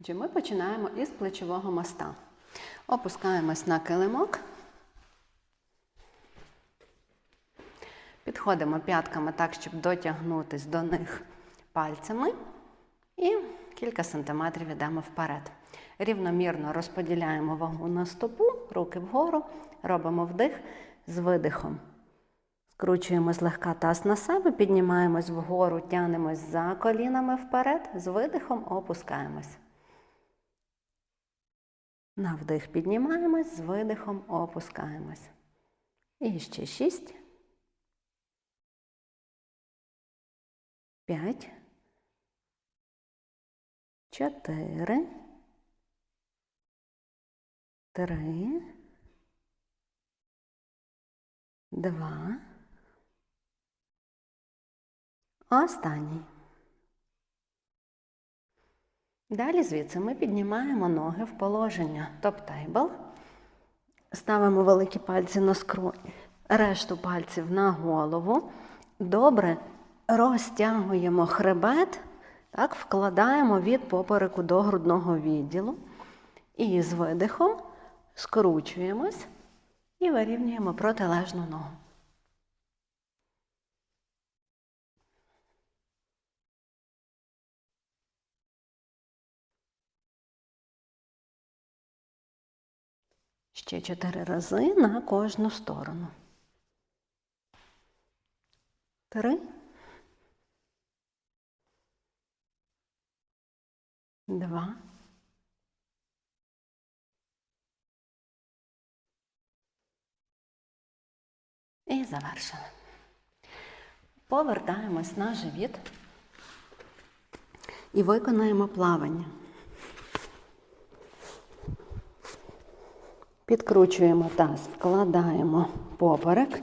Отже, Ми починаємо із плечового моста. Опускаємось на килимок. Підходимо п'ятками так, щоб дотягнутись до них пальцями. І кілька сантиметрів йдемо вперед. Рівномірно розподіляємо вагу на стопу, руки вгору, робимо вдих з видихом. Скручуємо злегка таз на себе, піднімаємось вгору, тянемось за колінами вперед, з видихом опускаємось. На вдих піднімаємось, з видихом опускаємось. І ще шість. П'ять. Чотири. Три. Два. Останній. Далі звідси ми піднімаємо ноги в положення топ-тейбл. Ставимо великі пальці на скроні, решту пальців на голову. Добре розтягуємо хребет, так, вкладаємо від попереку до грудного відділу. І з видихом скручуємось і вирівнюємо протилежну ногу. Ще чотири рази на кожну сторону. Три. Два. І завершили. Повертаємось на живіт і виконаємо плавання. Підкручуємо таз, вкладаємо поперек,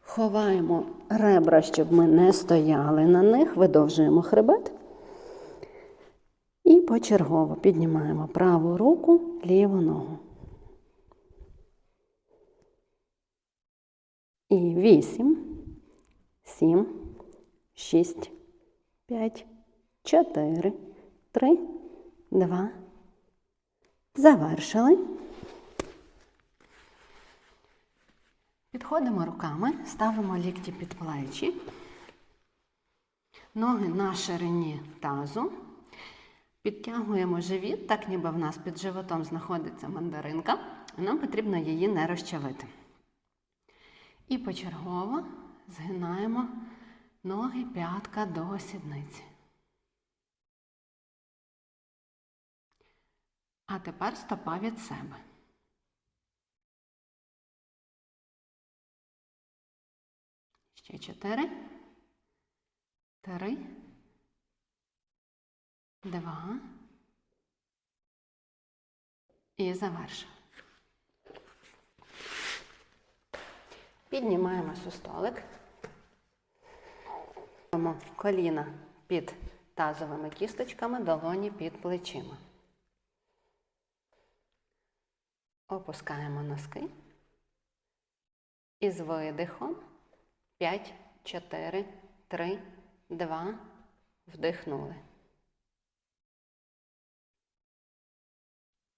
ховаємо ребра, щоб ми не стояли на них, видовжуємо хребет. І почергово піднімаємо праву руку, ліву ногу. І вісім, сім, шість, п'ять, чотири, три, два. Завершили. Підходимо руками, ставимо лікті під плечі, ноги на ширині тазу. Підтягуємо живіт, так ніби в нас під животом знаходиться мандаринка, нам потрібно її не розчавити. І почергово згинаємо ноги п'ятка до сідниці. А тепер стопа від себе. Ще чотири. Три. Два. І завершуємо. Піднімаємось у столик. Робимо коліна під тазовими кісточками, долоні під плечима. Опускаємо носки. І з видихом 5, 4, 3, 2, вдихнули.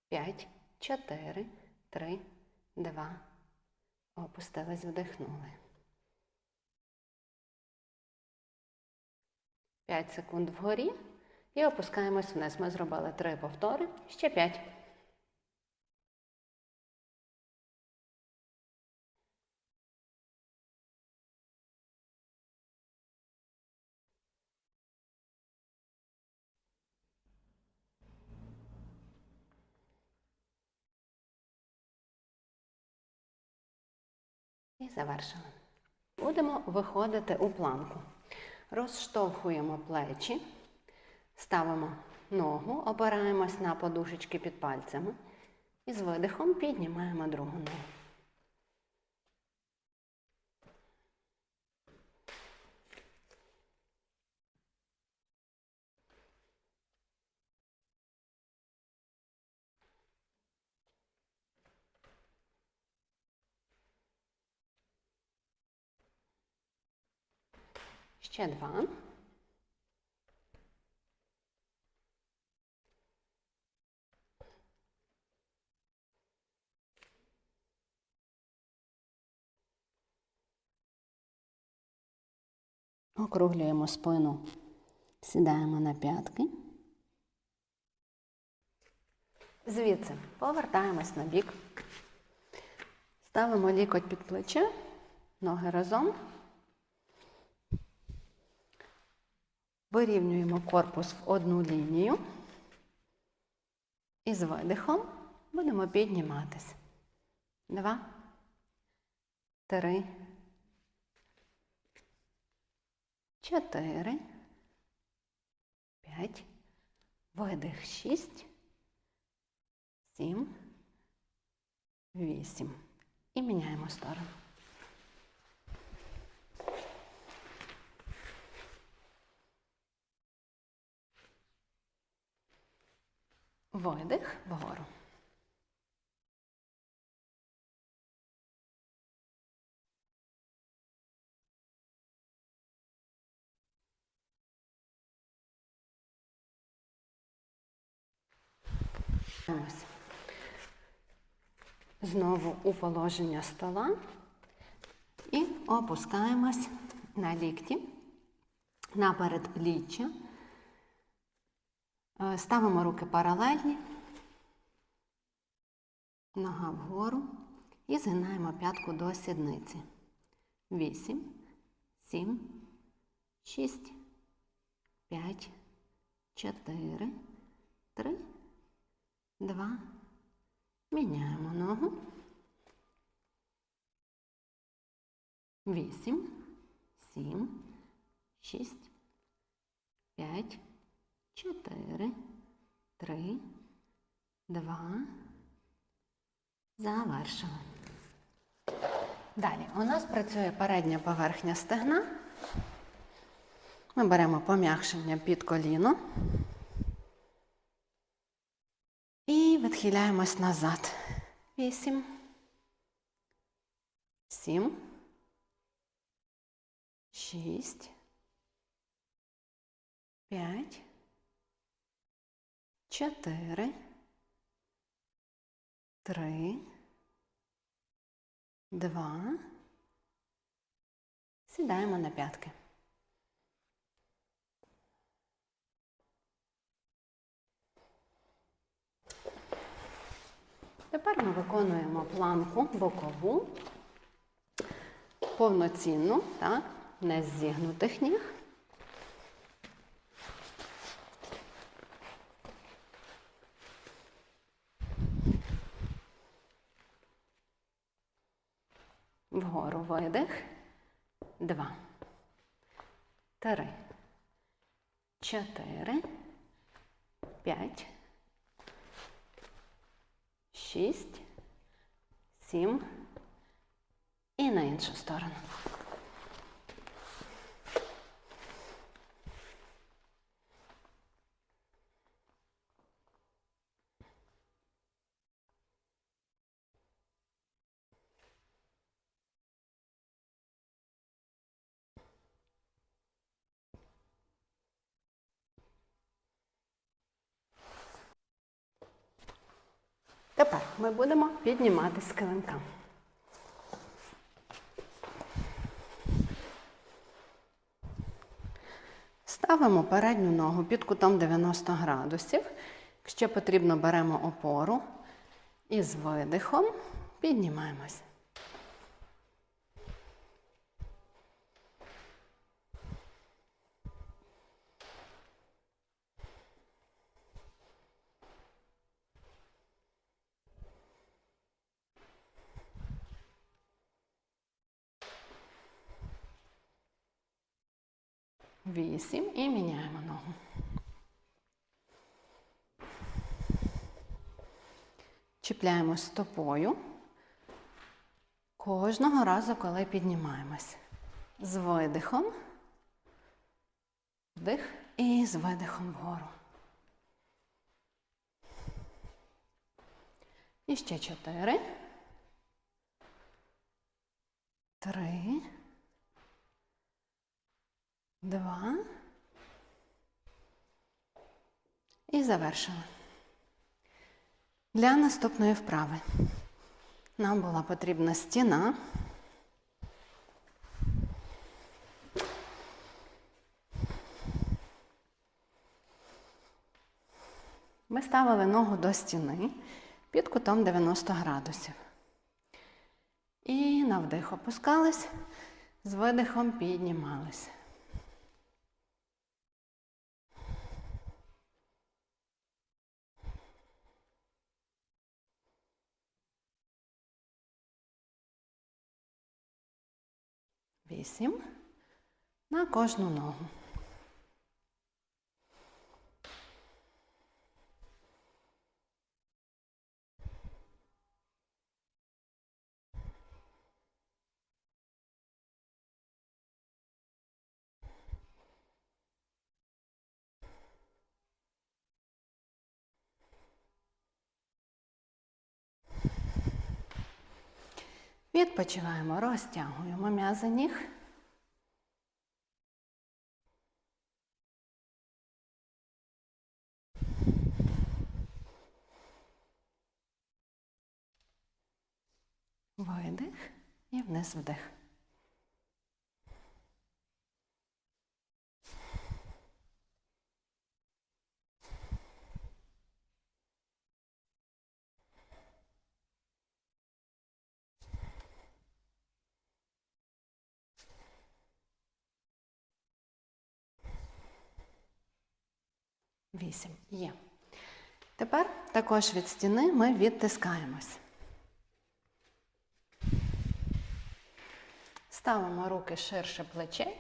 5, 4, 3, 2, опустились, вдихнули. 5 секунд вгорі і опускаємось вниз. Ми зробили 3 повтори, ще 5. І завершили. Будемо виходити у планку. Розштовхуємо плечі, ставимо ногу, опираємось на подушечки під пальцями і з видихом піднімаємо другу ногу. Ще два. Округлюємо спину, сідаємо на п'ятки. Звідси повертаємось на бік. Ставимо лікоть під плече, ноги разом. Вирівнюємо корпус в одну лінію. І з видихом будемо підніматись. Два, три, чотири, п'ять, видих, шість, сім, вісім. І міняємо сторону. Видих вгору. Знову у положення стола і опускаємось на лікті, на передпліччя. Е, Ставимо руки паралельні, нога вгору і згинаємо п'ятку до сідниці. Вісім, сім, шість, п'ять, чотири, три, два. Міняємо ногу. Вісім, сім, шість, п'ять, чотири, три, два. Завершили. Далі у нас працює передня поверхня стегна. Ми беремо пом'якшення під коліно. І відхиляємось назад. Вісім. Сім. Шість. П'ять. Чотири. Три. Два. Сідаємо на п'ятки. Тепер ми виконуємо планку бокову, повноцінну, так, не з зігнутих ніг. Вгору видих. Два. Три. Чотири. П'ять. Шість. Сім. І на іншу сторону. Тепер ми будемо піднімати з килимка. Ставимо передню ногу під кутом 90 градусів. Якщо потрібно, беремо опору і з видихом піднімаємось. Вісім і міняємо ногу. Чіпляємо стопою кожного разу, коли піднімаємось. З видихом, вдих і з видихом вгору. І ще чотири. Три. Два. І завершили. Для наступної вправи нам була потрібна стіна. Ми ставили ногу до стіни під кутом 90 градусів. І на вдих опускались, з видихом піднімались. Вісім. На кожну ногу. Відпочиваємо, розтягуємо м'язи ніг. Видих і вниз вдих. Вісім. Є. Тепер також від стіни ми відтискаємось. Ставимо руки ширше плечей.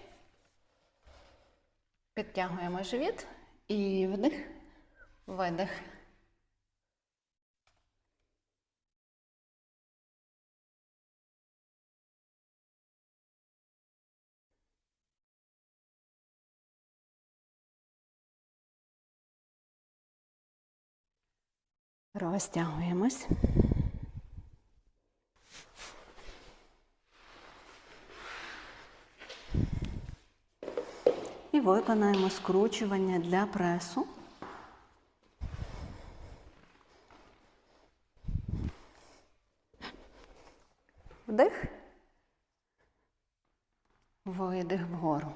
Підтягуємо живіт і вдих, видих. Розтягуємось. І виконаємо скручування для пресу. Вдих. Видих вгору.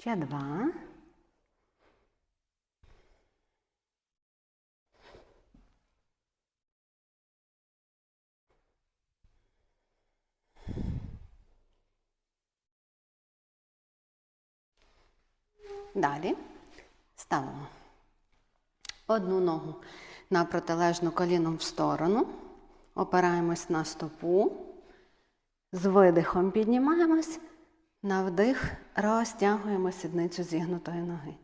Ще два. Далі. Ставимо. Одну ногу на протилежну коліном в сторону, опираємось на стопу, з видихом піднімаємось, на вдих розтягуємо сідницю зігнутої ноги.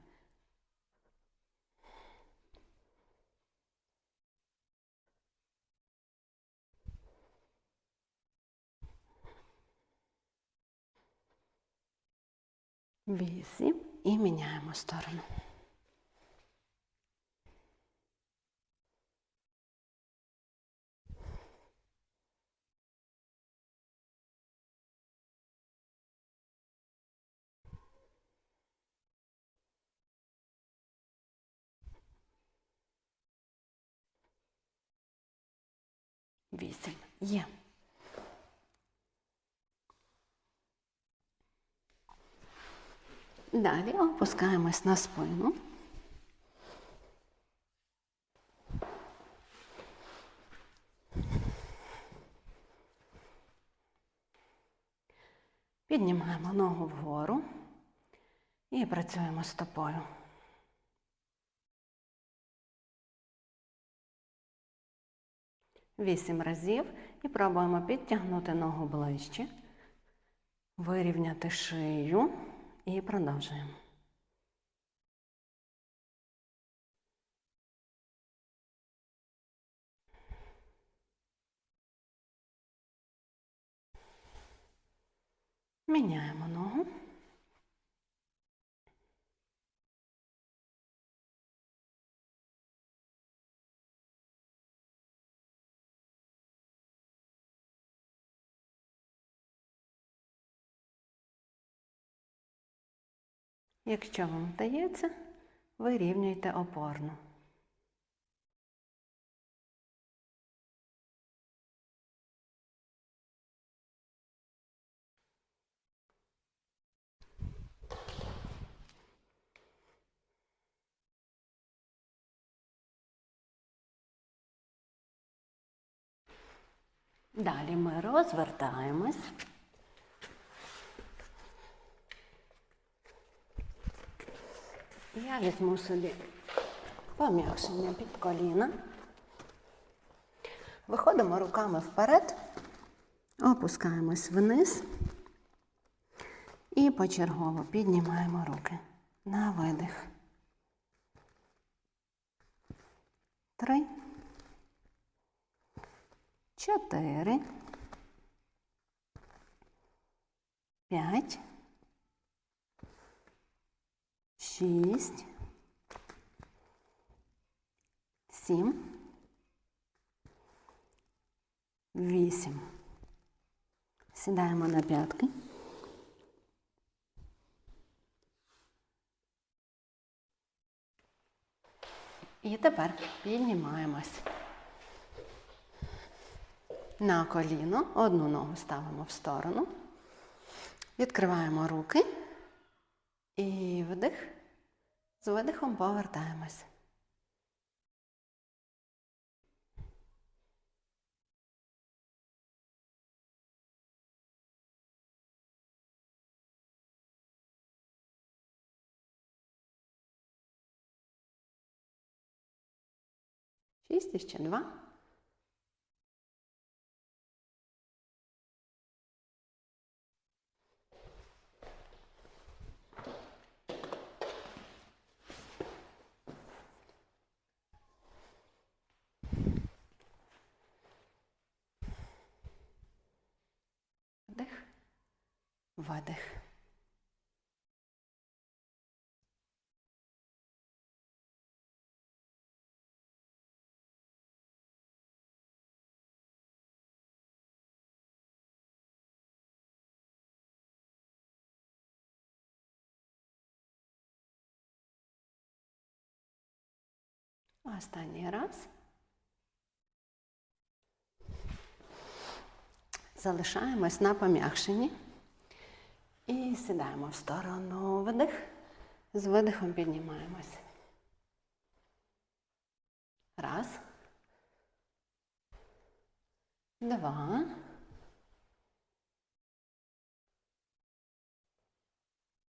Вісім і міняємо сторону. Вісім. Є. Далі опускаємось на спину. Піднімаємо ногу вгору і працюємо стопою. Вісім разів і пробуємо підтягнути ногу ближче, вирівняти шию і продовжуємо. Міняємо ногу. Якщо вам вдається, вирівнюйте опорну. Далі ми розвертаємось. Я візьму собі пом'якшення під коліна. Виходимо руками вперед, опускаємось вниз і почергово піднімаємо руки на видих. Три. Чотири. П'ять. Шість. Сім. Вісім. Сідаємо на п'ятки. І тепер піднімаємось. На коліно одну ногу ставимо в сторону. Відкриваємо руки і вдих. З видихом повертаємось. Шість ще два. Вдих, видих. Останній раз. Залишаємось на пом'якшенні. І сідаємо в сторону видих. З видихом піднімаємось. Раз. Два.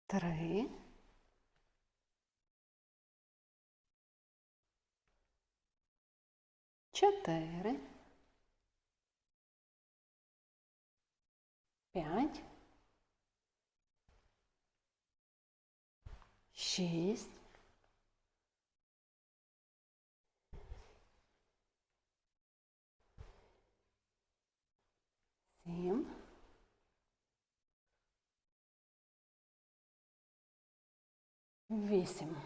Три. Чотири. П'ять. Шість. Сім. Вісім.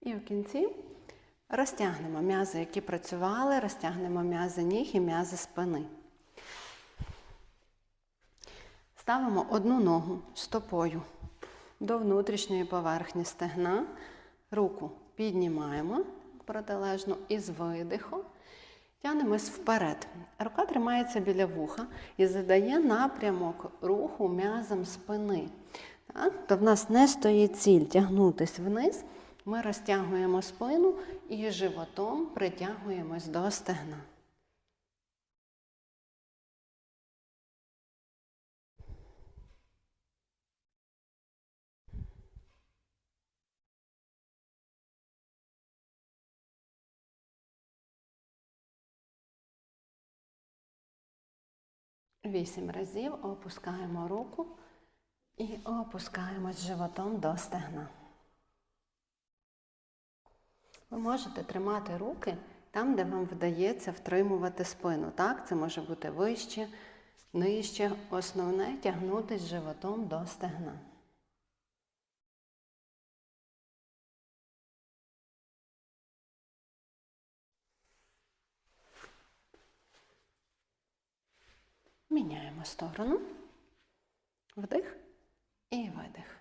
І в кінці розтягнемо м'язи, які працювали, розтягнемо м'язи ніг і м'язи спини. Ставимо одну ногу стопою до внутрішньої поверхні стегна, руку піднімаємо протилежно і з видихом тягнемось вперед. Рука тримається біля вуха і задає напрямок руху м'язам спини. Так? То в нас не стоїть ціль тягнутись вниз. Ми розтягуємо спину і животом притягуємось до стегна. Вісім разів опускаємо руку і опускаємось животом до стегна. Ви можете тримати руки там, де вам вдається втримувати спину. Так, Це може бути вище, нижче. Основне тягнутись животом до стегна. Міняємо сторону, вдих і видих.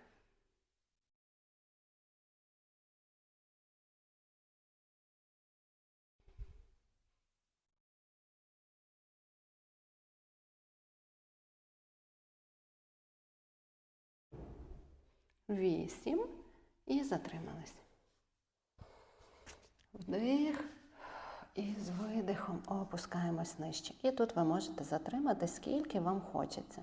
Вісім. І затримались. Вдих. І з видихом опускаємось нижче. І тут ви можете затримати, скільки вам хочеться.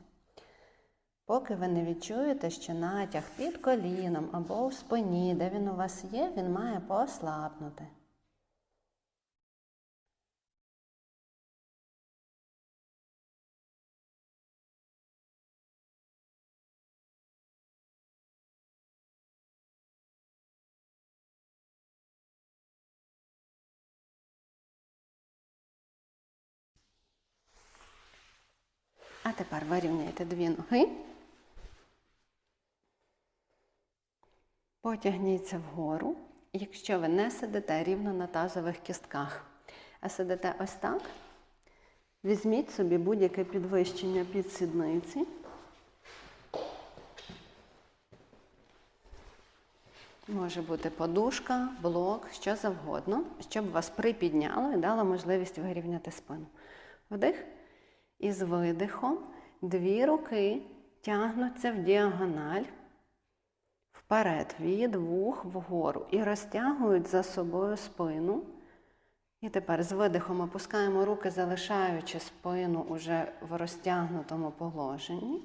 Поки ви не відчуєте, що натяг під коліном або в спині, де він у вас є, він має послабнути. Тепер вирівняйте дві ноги. Потягніться вгору. Якщо ви не сидите рівно на тазових кістках, а сидите ось так, візьміть собі будь-яке підвищення під сідниці. Може бути подушка, блок, що завгодно, щоб вас припідняло і дало можливість вирівняти спину. Вдих. І з видихом дві руки тягнуться в діагональ вперед, від вух вгору і розтягують за собою спину. І тепер з видихом опускаємо руки, залишаючи спину уже в розтягнутому положенні.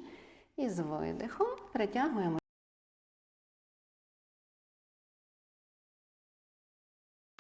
І з видихом притягуємо